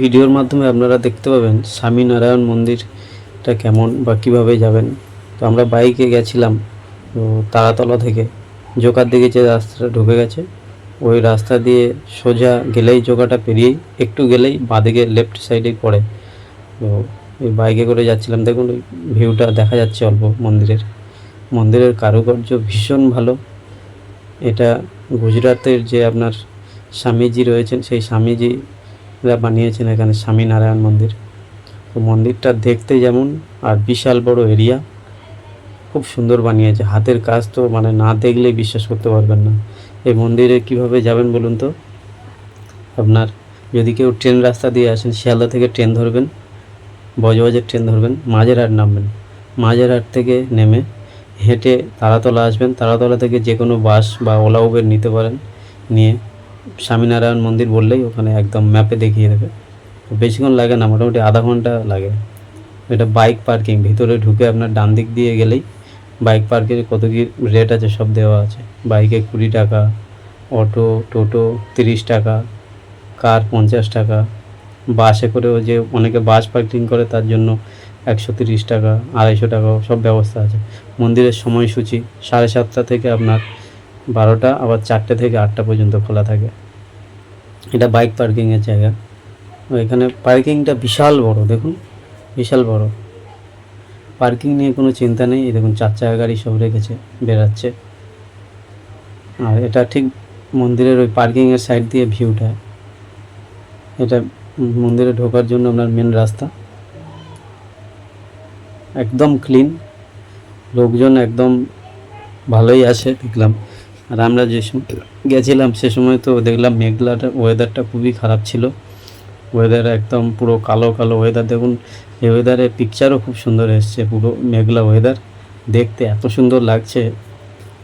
ভিডিওর মাধ্যমে আপনারা দেখতে পাবেন স্বামীনারায়ণ মন্দিরটা কেমন বা কীভাবে যাবেন। তো আমরা বাইকে গেছিলাম, তো তারাতলা থেকে জোকার দিকে যে রাস্তাটা ঢুকে গেছে, ওই রাস্তা দিয়ে সোজা গেলেই জোকাটা পেরিয়েই একটু গেলেই বাঁদিকে লেফট সাইডেই পড়ে। তো ওই বাইকে করে যাচ্ছিলাম, দেখুন ওই ভিউটা দেখা যাচ্ছে অল্প মন্দিরের। মন্দিরের কারুকার্য ভীষণ ভালো। এটা গুজরাটের যে আপনার স্বামীজি রয়েছেন, সেই স্বামীজিরা বানিয়েছেন এখানে স্বামীনারায়ণ মন্দির। তো মন্দিরটা দেখতে যেমন, আর বিশাল বড় এরিয়া। খুব সুন্দর বানিয়েছে। হাতের কাজ তো মানে না দেখলেই বিশ্বাস করতে পারবেন না। এই মন্দিরে কীভাবে যাবেন বলুন তো? আপনার যদি কেউ ট্রেন রাস্তা দিয়ে আসেন, শিয়ালদা থেকে ট্রেন ধরবেন, বজবজের ট্রেন ধরবেন, মাঝেরহাট নামবেন। মাঝেরহাট থেকে নেমে হেঁটে তারাতলা আসবেন। তারাতলা থেকে যে কোনো বাস বা ওলা উবের নিতে পারেন। নিয়ে স্বামীনারায়ণ মন্দির বললেই ওখানে একদম ম্যাপে দেখিয়ে দেবে। বেশিক্ষণ লাগে না, মোটামুটি আধা ঘণ্টা লাগে। এটা বাইক পার্কিং, ভিতরে ঢুকে আপনার ডান দিক দিয়ে গেলেই বাইক পার্কের কত কি রেট আছে সব দেওয়া আছে। বাইকে কুড়ি টাকা, অটো, টোটো তিরিশ টাকা, কার পঞ্চাশ টাকা। বাসে করেও যে অনেকে বাস পার্কিং করে তার জন্য একশো তিরিশ টাকা, আড়াইশো টাকা সব ব্যবস্থা আছে। মন্দিরের সময়সূচি সাড়ে সাতটা থেকে আপনার বারোটা, আবার চারটে থেকে আটটা পর্যন্ত খোলা থাকে। এটা বাইক পার্কিংয়ের জায়গা। এখানে পার্কিংটা বিশাল বড়, দেখুন, বিশাল বড়। পার্কিং নিয়ে কোনো চিন্তা নেই দেখুন, চার চাকা গাড়ি সব রেখেছে বেরাচ্ছে আর এটা ঠিক মন্দিরের ওই পার্কিংয়ের সাইড দিয়ে ভিউটা এটা মন্দিরে ঢোকার জন্য আপনার মেন রাস্তা। একদম ক্লিন লোকজন একদম ভালোই আসে দেখলাম। আর আমরা যে গেছিলাম সে সময় তো দেখলাম মেঘলাটা ওয়েদারটা খুবই খারাপ ছিল। ওয়েদার একদম পুরো কালো কালো ওয়েদার দেখুন, এই ওয়েদারে পিকচারও খুব সুন্দর এসছে, পুরো মেঘলা ওয়েদার দেখতে এত সুন্দর লাগছে।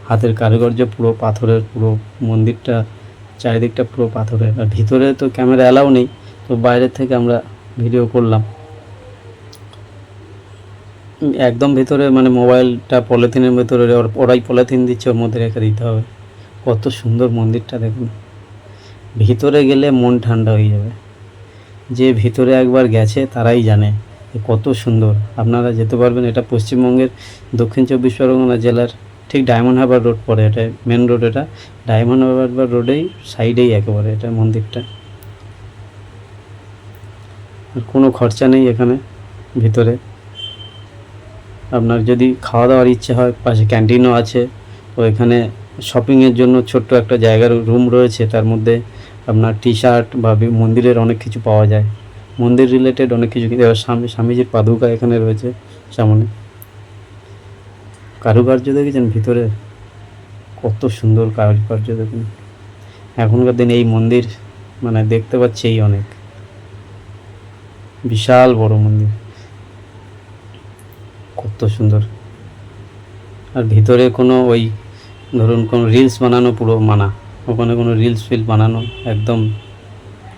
হাতের কারুকার্য পুরো পাথরের, পুরো মন্দিরটা, চারিদিকটা পুরো পাথরের। আর ভিতরে তো ক্যামেরা অ্যালাউ নেই, তো বাইরের থেকে আমরা ভিডিও করলাম। একদম ভিতরে মানে মোবাইলটা পলিথিনের ভেতরে ওর- ওরাই পলিথিন দিচ্ছে, ওর মধ্যে রেখে দিতে হবে। কত সুন্দর মন্দিরটা দেখুন। ভিতরে গেলে মন ঠান্ডা হয়ে যাবে। যে ভিতরে একবার গেছে, তারাই জানে কত সুন্দর। আপনারা যেতে পারবেন, এটা পশ্চিমবঙ্গের দক্ষিণ চব্বিশ পরগনা জেলার ঠিক ডায়মন্ড হারবার রোড পড়ে। এটা মেন রোড এটা ডায়মন্ড হারবার রোডেই সাইডেই একেবারে এটা মন্দিরটা। আর কোনো খরচা নেই এখানে ভিতরে। আপনার যদি খাওয়া দাওয়ার ইচ্ছে হয়, পাশে ক্যান্টিনও আছে, তো এখানে শপিংয়ের জন্য ছোট্ট একটা জায়গার রুম রয়েছে, তার মধ্যে আপনার টি শার্ট বা মন্দিরের অনেক কিছু পাওয়া যায়। মন্দির রিলেটেড অনেক কিছু কিন্তু স্বামী স্বামীজির পাদুকা এখানে রয়েছে সামনে। কারুকার্য দেখেছেন ভিতরে? কত সুন্দর কারুকার্য দেখুন। এখনকার দিনে এই মন্দির মানে দেখতে পাচ্ছি এই অনেক। বিশাল বড় মন্দির। কত সুন্দর। আর ভিতরে কোনো ওই, ধরুন কোনো রিলস বানানো পুরো মানা। ওখানে কোনো রিলস ফিল বানানো একদম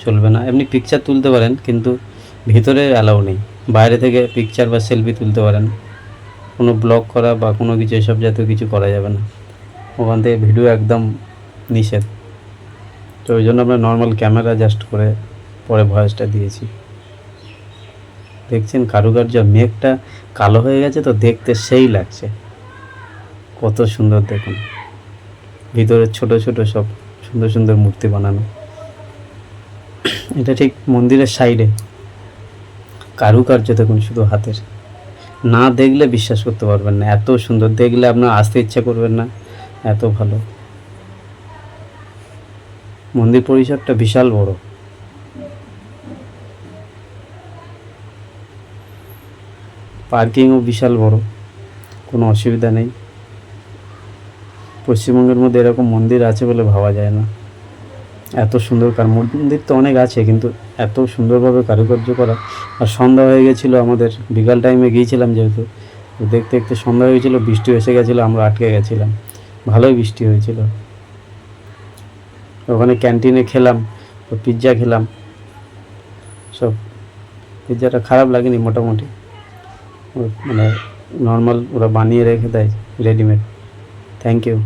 চলবে না। এমনি পিকচার তুলতে পারেন, কিন্তু ভিতরে অ্যালাউ নেই। বাইরে থেকে পিকচার বা সেলফি তুলতে পারেন। কোনো ব্লগ করা বা কোনো কিছু, এসব জাতীয় কিছু করা যাবে না। ওখান থেকে ভিডিও একদম নিষেধ। তো ওই জন্য আমরা নর্মাল ক্যামেরা জাস্ট করে পরে ভয়েসটা দিয়েছি। দেখছেন কারুকার্য মেঘটা কালো হয়ে গেছে তো দেখতে সেই লাগছে। কত সুন্দর দেখুন। ভিতরে ছোট ছোট সব সুন্দর সুন্দর মূর্তি বানানো। এটা ঠিক মন্দিরের সাইডে। কারুকার্য দেখুন শুধু হাতের। না দেখলে বিশ্বাস করতে পারবেন না। এত সুন্দর দেখলে আপনার আসতে ইচ্ছা করবেন না। এত ভালো। মন্দির পরিসরটা বিশাল বড়। পার্কিংও বিশাল বড়, কোনো অসুবিধা নেই। পশ্চিমবঙ্গের মধ্যে এরকম মন্দির আছে বলে ভাবা যায় না। এত সুন্দর কার, মন্দির তো অনেক আছে, কিন্তু এত সুন্দরভাবে কারুকার্য করা। আর সন্ধ্যা হয়ে গেছিল আমাদের, বিকাল টাইমে গিয়েছিলাম যেহেতু দেখতে দেখতে সন্ধ্যা হয়েছিল বৃষ্টি এসে গেছিল, আমরা আটকে গেছিলাম। ভালোই বৃষ্টি হয়েছিল। ওখানে ক্যান্টিনে খেলাম পিৎজা খেলাম। সব পিৎজাটা খারাপ লাগেনি মোটামুটি। মানে নর্মাল ওরা বানিয়ে রেখে দেয় রেডিমেড থ্যাংক ইউ